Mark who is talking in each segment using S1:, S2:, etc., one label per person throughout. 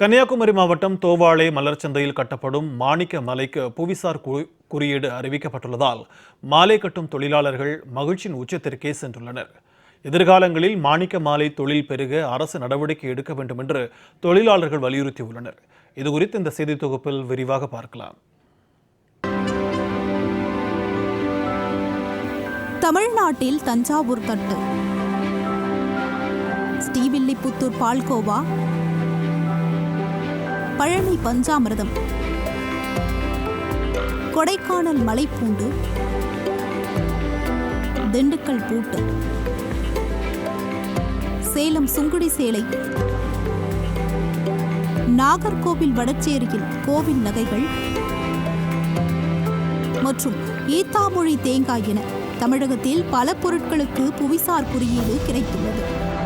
S1: கன்னியாகுமரி மாவட்டம் தோவாளை மலர்ச்சந்தையில் கட்டப்படும் மாணிக்க மலைக்கு புவிசார் குறியீடு அறிவிக்கப்பட்டுள்ளதால் மாலை கட்டும் தொழிலாளர்கள் மகிழ்ச்சியின் உச்சத்திற்கே சென்றுள்ளனர். எதிர்காலங்களில் மாணிக்க மாலை தொழில் பெருக அரசு நடவடிக்கை எடுக்க வேண்டும் என்று தொழிலாளர்கள் வலியுறுத்தியுள்ளனர். இதுகுறித்து இந்த செய்தி தொகுப்பில் விரிவாக பார்க்கலாம்.
S2: தமிழ்நாட்டில் தஞ்சாவூர் தட்டு ஸ்ரீவில்லிபுத்தூர் பால்கோவா பழனி பஞ்சாமிரதம். கொடைக்கானல் மலைப்பூண்டு. திண்டுக்கல் பூட்டு. சேலம் சுங்குடி சேலை. நாகர்கோவில் வடச்சேரியில் கோவில் நகைகள். மற்றும் ஈத்தாமொழி தேங்காய் என தமிழகத்தில் பல பொருட்களுக்கு புவிசார் குறியீடு கிடைத்துள்ளது.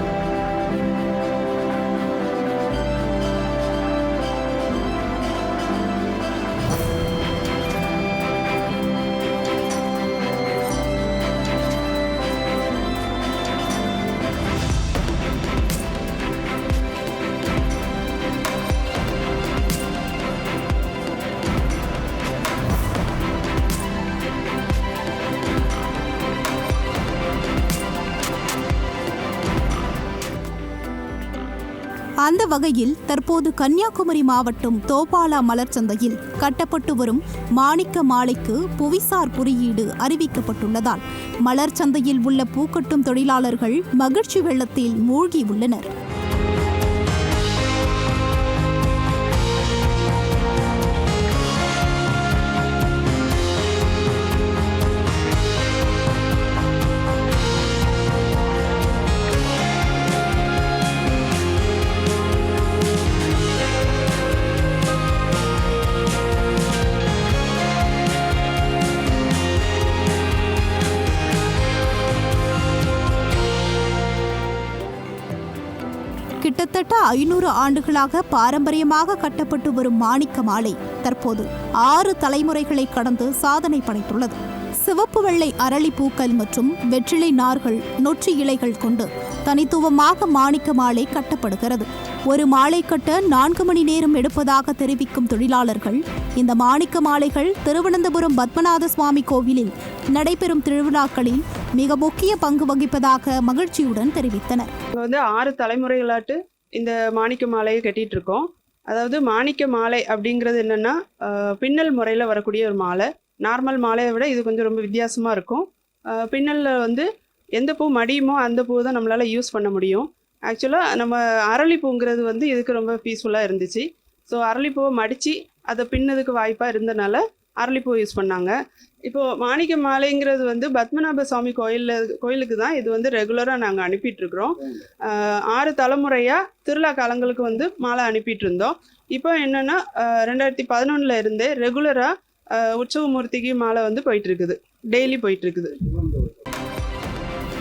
S2: அந்த வகையில் தற்போது கன்னியாகுமரி மாவட்டம் தோபாலா மலர் சந்தையில் கட்டப்பட்டு வரும் மாணிக்க மாலைக்கு புவிசார் குறியீடு அறிவிக்கப்பட்டுள்ளதால் மலர் சந்தையில் உள்ள பூக்கட்டும் தொழிலாளர்கள் மகிழ்ச்சி வெள்ளத்தில் மூழ்கி உள்ளனர். கிட்டத்தட்ட ஐநூறு ஆண்டுகளாக பாரம்பரியமாக கட்டப்பட்டு வரும் மாணிக்க மாலை தற்போது ஆறு தலைமுறைகளை கடந்து சாதனை படைத்துள்ளது. சிவப்பு வெள்ளை அரளி பூக்கள் மற்றும் வெற்றிலை நார்கள் நொற்றி இலைகள் கொண்டு தனித்துவமாக மாணிக்க மாலை கட்டப்படுகிறது. ஒரு மாலை கட்ட நான்கு மணி நேரம் எடுப்பதாக தெரிவிக்கும் தொழிலாளர்கள் இந்த மாணிக்க மாலைகள் திருவனந்தபுரம் பத்மநாத சுவாமி கோவிலில் நடைபெறும் திருவிழாக்களில் மிக முக்கிய பங்கு வகிப்பதாக மகிழ்ச்சியுடன் தெரிவித்தனர்.
S3: வந்து ஆறு தலைமுறைகளாட்டு இந்த மாணிக்க மாலையை கட்டிட்டு இருக்கோம். அதாவது மாணிக்க மாலை அப்படிங்கிறது என்னன்னா பின்னல் முறையில் வரக்கூடிய ஒரு மாலை. நார்மல் மாலையை விட இது கொஞ்சம் ரொம்ப வித்தியாசமாக இருக்கும். பின்னலில் வந்து எந்த பூ மடியுமோ அந்த பூ தான் நம்மளால் யூஸ் பண்ண முடியும். ஆக்சுவலாக நம்ம அரளிப்பூங்கிறது வந்து இதுக்கு ரொம்ப பீஸ்ஃபுல்லாக இருந்துச்சு. ஸோ அரளிப்பூவை மடித்து அதை பின்னதுக்கு வாய்ப்பாக இருந்தனால அரளிப்பூ யூஸ் பண்ணாங்க. இப்போது மாணிக்க மாலைங்கிறது வந்து பத்மநாப சுவாமி கோயிலில் கோயிலுக்கு தான் இது வந்து ரெகுலராக நாங்கள் அனுப்பிட்டுருக்குறோம் ஆறு தலைமுறையாக திருவிழா காலங்களுக்கு வந்து மாலை அனுப்பிட்டு இருந்தோம். இப்போ என்னென்னா ரெண்டாயிரத்தி பதினொன்றில் இருந்தே உற்சவ உற்சவமூர்த்திக்கு மாலை வந்து போயிட்டுருக்குது டெய்லி போயிட்டு இருக்குது.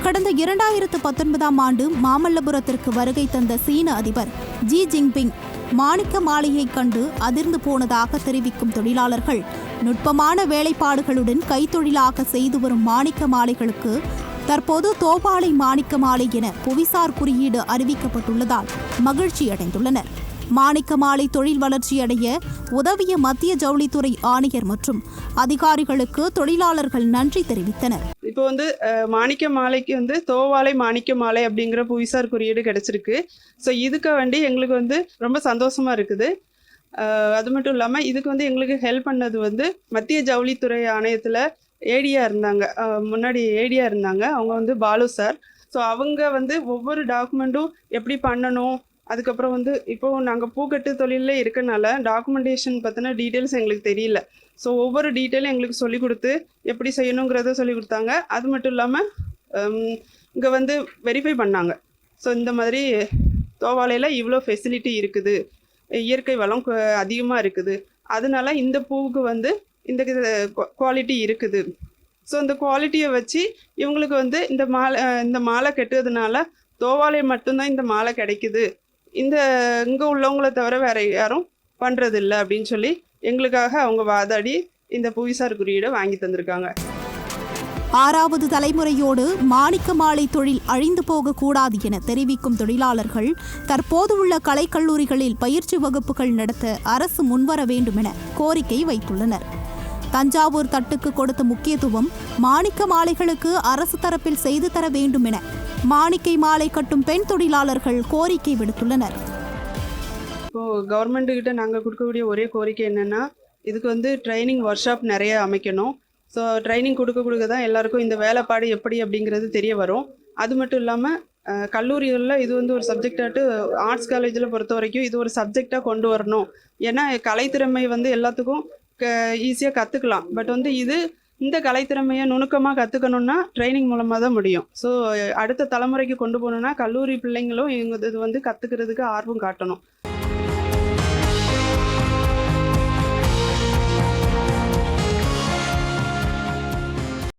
S2: கடந்த இரண்டாயிரத்து பத்தொன்பதாம் ஆண்டு மாமல்லபுரத்திற்கு வருகை தந்த சீன அதிபர் ஜி ஜின்பிங் மாணிக்க மாலையை கண்டு அதிர்ந்து போனதாக தெரிவிக்கும் தொழிலாளர்கள் நுட்பமான வேலைப்பாடுகளுடன் கைத்தொழிலாக செய்து வரும் மாணிக்க மாலைகளுக்கு தற்போது தோபாலை மாணிக்க மாலை என புவிசார் குறியீடு அறிவிக்கப்பட்டுள்ளதால் மகிழ்ச்சி அடைந்துள்ளனர். மாணிக்க மாலை தொழில் வளர்ச்சியடைய உதவிய மத்திய ஜவுளித்துறை ஆணையர் மற்றும் அதிகாரிகளுக்கு தொழிலாளர்கள் நன்றி தெரிவித்தனர்.
S3: இப்போ வந்து மாணிக்க மாலைக்கு வந்து தோவாலை மாணிக்க மாலை அப்படிங்கிற புவிசார் குறியீடு கிடைச்சிருக்கு. ஸோ இதுக்கு வேண்டி எங்களுக்கு வந்து ரொம்ப சந்தோஷமா இருக்குது. அது மட்டும் இல்லாமல் இதுக்கு வந்து எங்களுக்கு ஹெல்ப் பண்ணது வந்து மத்திய ஜவுளித்துறை ஆணையத்தில் ஏடியா இருந்தாங்க. முன்னாடி ஏடியா இருந்தாங்க. அவங்க வந்து பாலு சார். ஸோ அவங்க வந்து ஒவ்வொரு டாக்குமெண்ட்டும் எப்படி பண்ணணும் அதுக்கப்புறம் வந்து இப்போ நாங்கள் பூக்கட்டு தொழிலில் இருக்கனால டாக்குமெண்டேஷன் பற்றின டீட்டெயில்ஸ் எங்களுக்கு தெரியல. ஸோ ஒவ்வொரு டீட்டெயிலும் எங்களுக்கு சொல்லி கொடுத்து எப்படி செய்யணுங்கிறத சொல்லி கொடுத்தாங்க. அது மட்டும் இல்லாமல் இங்கே வந்து வெரிஃபை பண்ணாங்க. ஸோ இந்த மாதிரி தோவாலையில் இவ்வளோ ஃபெசிலிட்டி இருக்குது. இயற்கை வளம் அதிகமாக இருக்குது. அதனால இந்த பூவுக்கு வந்து இந்த குவாலிட்டி இருக்குது. ஸோ இந்த குவாலிட்டியை வச்சு இவங்களுக்கு வந்து இந்த மாலை இந்த மாலை கெட்டுறதுனால தோவாலை மட்டும்தான் இந்த மாலை கிடைக்குது. இந்த இங்கே உள்ளவங்கள தவிர வேறு யாரும் பண்ணுறதில்ல அப்படின்னு சொல்லி எங்களுக்காக அவங்க வாதாடி இந்த புவிசார் குறியீடை வாங்கி தந்திருக்காங்க.
S2: ஆறாவது தலைமுறையோடு மாணிக்க மாலை தொழில் அழிந்து போகக்கூடாது என தெரிவிக்கும் தொழிலாளர்கள் தற்போது உள்ள கலைக்கல்லூரிகளில் பயிற்சி வகுப்புகள் நடத்த அரசு முன்வர வேண்டும் என கோரிக்கை வைத்துள்ளனர். தஞ்சாவூர் தட்டுக்கு கொடுத்த முக்கியத்துவம் மாணிக்க மாலைகளுக்கு அரசு தரப்பில் செய்து தர வேண்டும் என மாணிக்கை மாலை கட்டும் பெண் தொழிலாளர்கள் கோரிக்கை விடுத்துள்ளனர்.
S3: இப்போ கவர்மெண்ட் கிட்ட நாங்கள் கொடுக்கக்கூடிய ஒரே கோரிக்கை என்னன்னா இதுக்கு வந்து ட்ரைனிங் ஒர்க் ஷாப் நிறைய அமைக்கணும். ஸோ ட்ரைனிங் கொடுக்க கொடுக்க தான் எல்லாருக்கும் இந்த வேலைப்பாடு எப்படி அப்படிங்கிறது தெரிய வரும். அது மட்டும் இல்லாமல் கல்லூரிகளில் இது வந்து ஒரு சப்ஜெக்டாட்டு ஆர்ட்ஸ் காலேஜில் பொறுத்த வரைக்கும் இது ஒரு சப்ஜெக்டாக கொண்டு வரணும். ஏன்னா கலைத்திறமை வந்து எல்லாத்துக்கும் க ஈஸியாக கற்றுக்கலாம் பட் வந்து இது இந்த கலைத்திறமையை நுணுக்கமாக கற்றுக்கணும்னா ட்ரைனிங் மூலமாக தான் முடியும். ஸோ அடுத்த தலைமுறைக்கு கொண்டு போகணுன்னா கல்லூரி பிள்ளைங்களும் இவங்க இது வந்து கற்றுக்கிறதுக்கு ஆர்வம் காட்டணும்.